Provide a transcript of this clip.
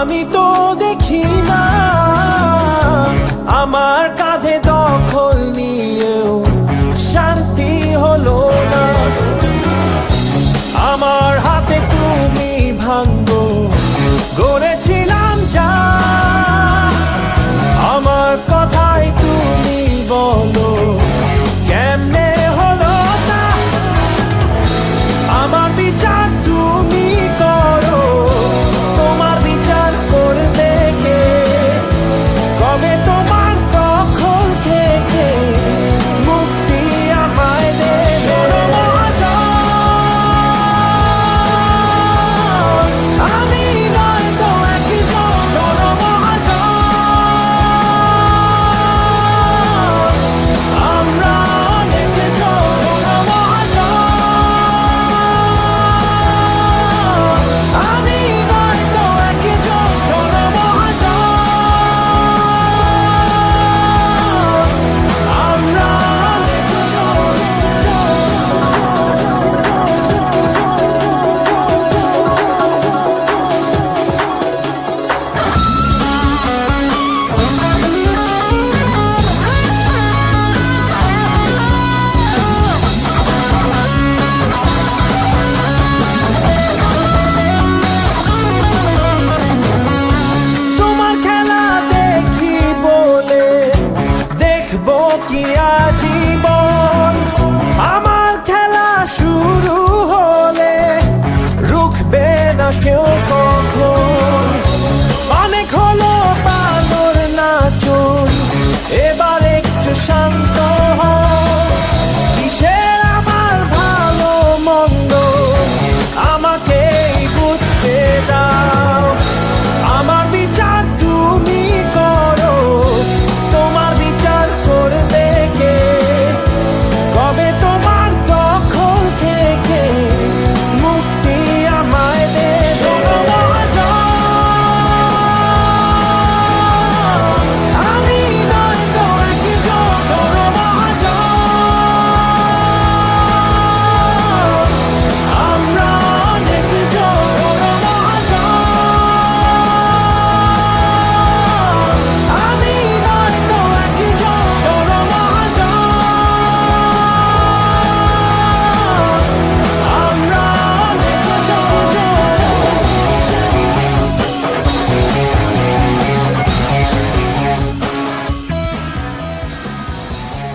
আমি তো দেখি না। আমার কাঁধে দখল নিয়েও শান্তি হলো